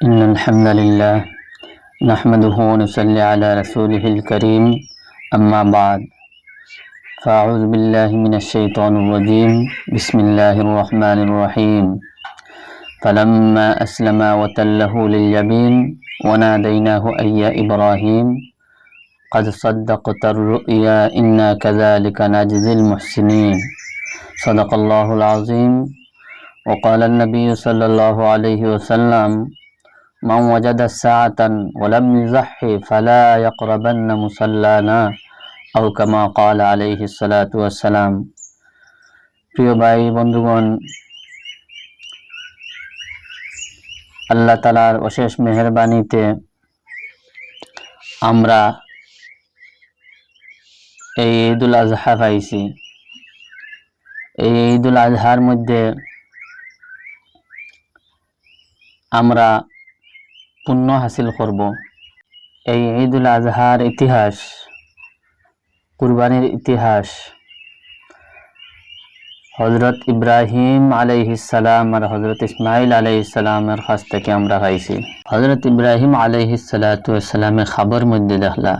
إن الحمد لله نحمده ونصلي على رسوله الكريم أما بعد فأعوذ بالله من الشيطان الرجيم. بسم الله الرحمن الرحيم. فلما أسلم وتله لليمين وناديناه أي يا إبراهيم قد صدقت الرؤيا إنا كذلك نجزي المحسنين. صدق الله العظيم. وقال النبي صلى الله عليه وسلم من وجد ساعة ولم يزحي فلا يقربن مصلانا أو كما قال عليه الصلاة والسلام প্রিয় ভাই বন্ধুগণ আল্লাহ তালার অশেষ মেহরবানিতে আমরা এই ঈদুল আজহা পাইছি এই ঈদুল আজহার মধ্যে আমরা পুণ্য হাসিল করব। এই ঈদুল আজহার ইতিহাস, কুরবানির ইতিহাস হজরত ইব্রাহিম আলাইহিসালাম আর হজরত ইসমাইল আলাইসালামের কাছ থেকে আমরা পাইছি। হজরত ইব্রাহিম আলাইহিসালামের খাবার মধ্যে দেখলা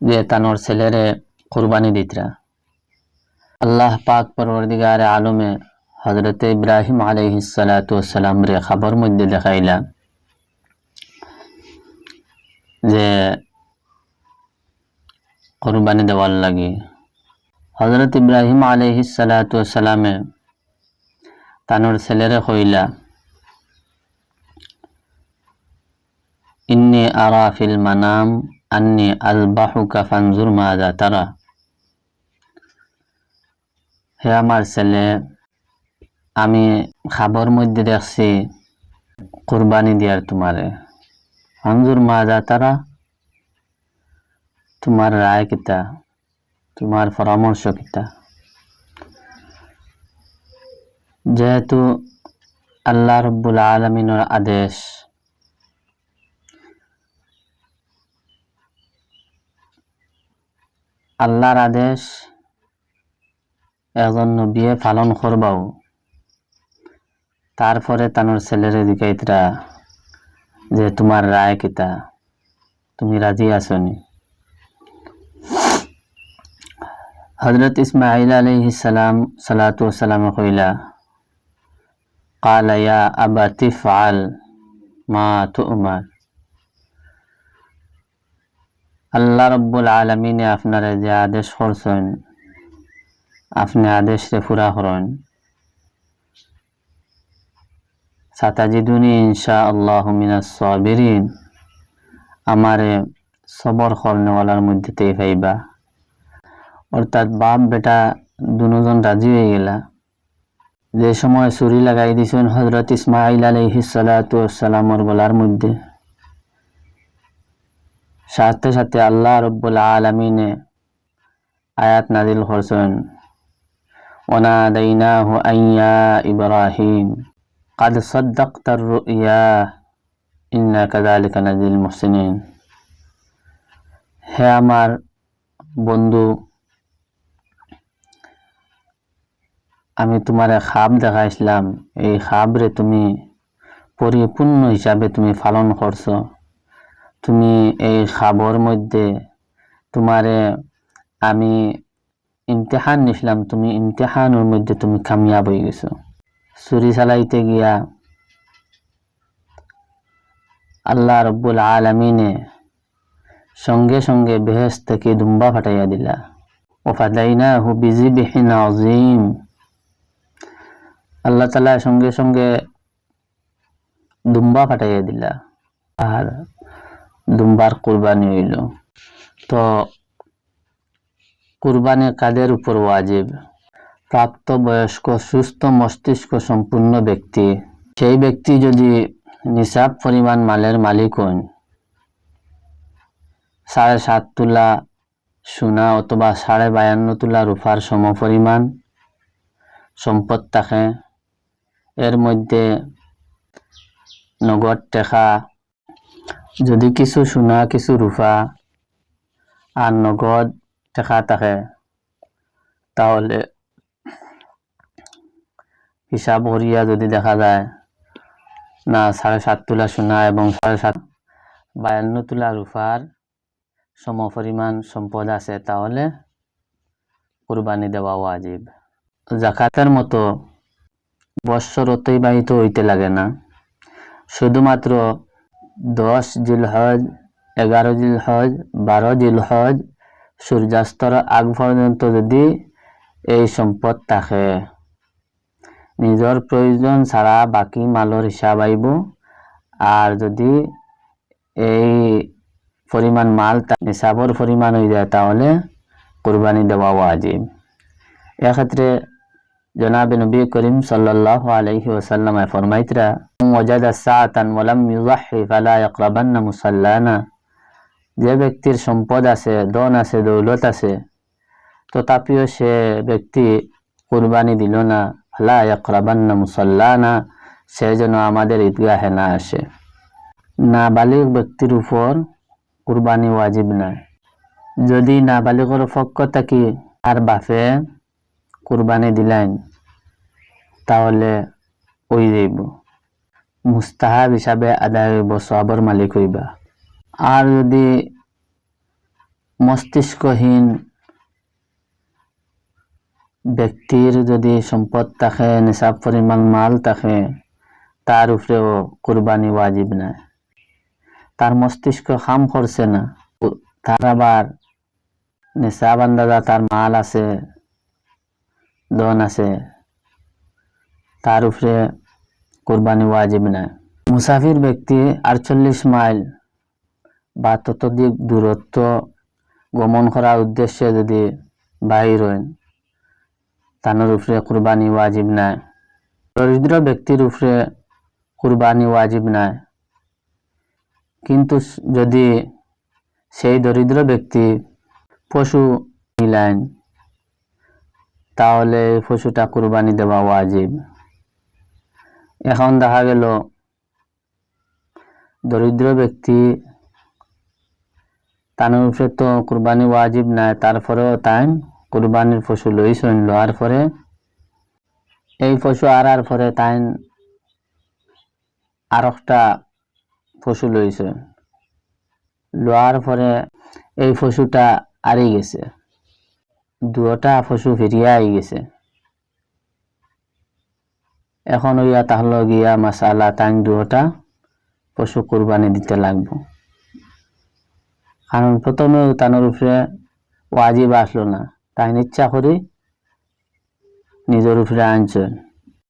যে তানোর ছেলেরে কুরবানি দিতরা। আল্লাহ পাক পরবর্তীগারে আলমে হজরত ইব্রাহিম আলাইহিসালাম রে খাবার মধ্যে দেখাইলা। যে কোরবানি দেওয়ার লাগে। হজরত ইব্রাহিম আলাইহিসালামে তানোর ছেলেরে কইলা, ইন্নি আরা ফিল মানাম, আন্নি আলবাহুকা ফানজুর মাদা তারা। হে আমার ছেলে, আমি খাবার মধ্যে দেখছি কুরবানি দিয়ার তোমারে। হামজুর মাজা তারা তোমার রায় কিতা তোমার পরামর্শ কিতা যেহেতু আল্লাহ রব্বুল আলমিনের আদেশ আল্লাহর আদেশ একজন নবিয়ে পালন করবাও তারপরে তানোর ছেলেরে দিকাইতরা যে তোমার রায় কিতা তুমি রাজি আসনি হজরত ইসমাইল আলাইহিস সালাম সালাতু সালাম কইলা قال يا أبا تفعل ما تؤمر আল্লাহ রব্বুল আলমিনে আপনারা যে আদেশ করছেন আপনি আদেশ রে পুরা করেন সাতাজিদুনি ইনশা আল্লাহ সাবিরিন। আমারে সবর করনেওয়ালার মধ্যে তে ভাইবা। অর্থাৎ বাপ, বেটা দুজন রাজি হয়ে গেলা। যে সময় সুরি লাগাই দিছেন হজরত ইসমাইল আলহিসালাতামর গলার মধ্যে। সাথে সাথে আল্লাহ রব্বুল আলমিনে আয়াত নাজিল হরসেন ওনা দাইনা হু আইয়া ইব্রাহিম। قد صدقت الرؤيا إنا كذلك نجزي المحسنين হে আমার বন্ধু আমি তোমার খাব দেখাইছিলাম এই খাবরে তুমি পরিপূর্ণ হিসাবে তুমি পালন করছো তুমি এই খাবর মধ্যে তোমারে আমি ইমতেহান নিছিলাম তুমি ইমতেহানের মধ্যে তুমি কামিয়াব হয়ে গেছো ছুরি চালাইতে গিয়া আল্লাহ রব্বুল আলমিনে সঙ্গে সঙ্গে বেহেস থেকে দুম্বা ফাটাইয়া দিলা। ওফাদাইনা হু বিজি বিহীন আজিম আল্লাহ তালা সঙ্গে সঙ্গে দুম্বা ফাটাইয়া দিলা আর দুম্বার কুরবানি হইল। তো কুরবানি কাদের উপর ওয়াজিব? প্রাপ্তবয়স্ক, সুস্থ মস্তিষ্ক সম্পূর্ণ ব্যক্তি। সেই ব্যক্তি যদি নিসাব পরিমাণ মালের মালিক হন, সাড়ে সাত তুলা সোনা অথবা সাড়ে বায়ান্ন তুলা রূপার সম পরিমাণ সম্পদ থাকে। এর মধ্যে নগদ টেকা, যদি কিছু সোনা, কিছু রূপা আর নগদ টেকা থাকে, তাহলে হিসাব করিয়া যদি দেখা যায়, না, সাড়ে সাত তোলা সোনা এবং সাড়ে সাত বায়ান্ন তোলা রূপার সমপরিমাণ সম্পদ আছে, তাহলে কুরবানি দেওয়া ওয়াজিব। জাকাতের মতো বৎসর অতিবাহিত হইতে লাগে না। শুধুমাত্র দশ জিলহজ, এগারো জিলহজ, বারো জিলহজ সূর্যাস্তর আগ পর্যন্ত যদি এই সম্পদ থাকে। নিজের প্রয়োজন ছাড়া বাকি মালর হিসাব আইব আর যদি এই পরিমাণ মাল নিসাবর পরিমাণ হয়ে যায়, তাহলে কুরবানি দেওয়া ওয়াজিব এক্ষেত্রে জনাব নবী করিম সাল্লাল্লাহু আলাইহি ওয়াসাল্লাম ফরমাইতরা, ওয়াজাদা সাআতান ওয়া লাম ইউযাহি ফালা ইয়াকরাবান্না মুসাল্লানা। যে ব্যক্তির সম্পদ আছে দন আছে, দৌলত আছে, তথাপিও সে ব্যক্তি কুরবানি দিল না। ফালা ইয়াকরাবান্না সে যেন আমাদের ঈদগাহে না আসে। নাবালিক ব্যক্তির উপর কুরবানি ওয়াজিব নাই যদি নাবালিগর পক্ষ থাকি আর বাপে কুরবানি দিলেন, তাহলে ওই যাইব মুস্তাহাব হিসাবে আদায় হইব সবর মালিক হইবা। আর যদি মস্তিষ্কহীন ব্যক্তির যদি সম্পদ থাকে নিসাব পরিমাণ মাল থাকে তার উপরেও কুরবানি ওয়াজিব নাই। তার মস্তিষ্ক খাম করছে না। তার আবার নিসাব আন্দাজা তার মাল আছে দন আছে তার উপরে কোরবানি ওয়াজিব না মুসাফির ব্যক্তি আটচল্লিশ মাইল বা ততোধিক দূরত্ব গমন করার উদ্দেশ্যে যদি বাহির হন তানোর উপরে কুরবানি ওয়াজিব নাই। দরিদ্র ব্যক্তির উপরে কুরবানি ওয়াজিব নাই। কিন্তু যদি সেই দরিদ্র ব্যক্তি পশু মিলান তাহলে পশুটা কুরবানি দেওয়া ওয়াজিব। এখন দেখা গেল, দরিদ্র ব্যক্তি তার উপরে তো কুরবানি ওয়াজিব নাই, তারপরেও তাই কুরবানির পশু লইছেন লওয়ার পরে এই পশু আরার পরে তাই আর একটা পশু লইছে। লোয়ার পরে এই পশুটা আরি গেছে। দুটা পশু ফিরিয়া আই গেছে। এখন ওইয়া তাহলে গিয়া মাসালা তাই দুটা পশু কুরবানি দিতে লাগবো। কারণ প্রথমে তানোর উপরে ওয়াজিব আসলো না। তাই ইচ্ছা করি নিজের উপরে আনছেন।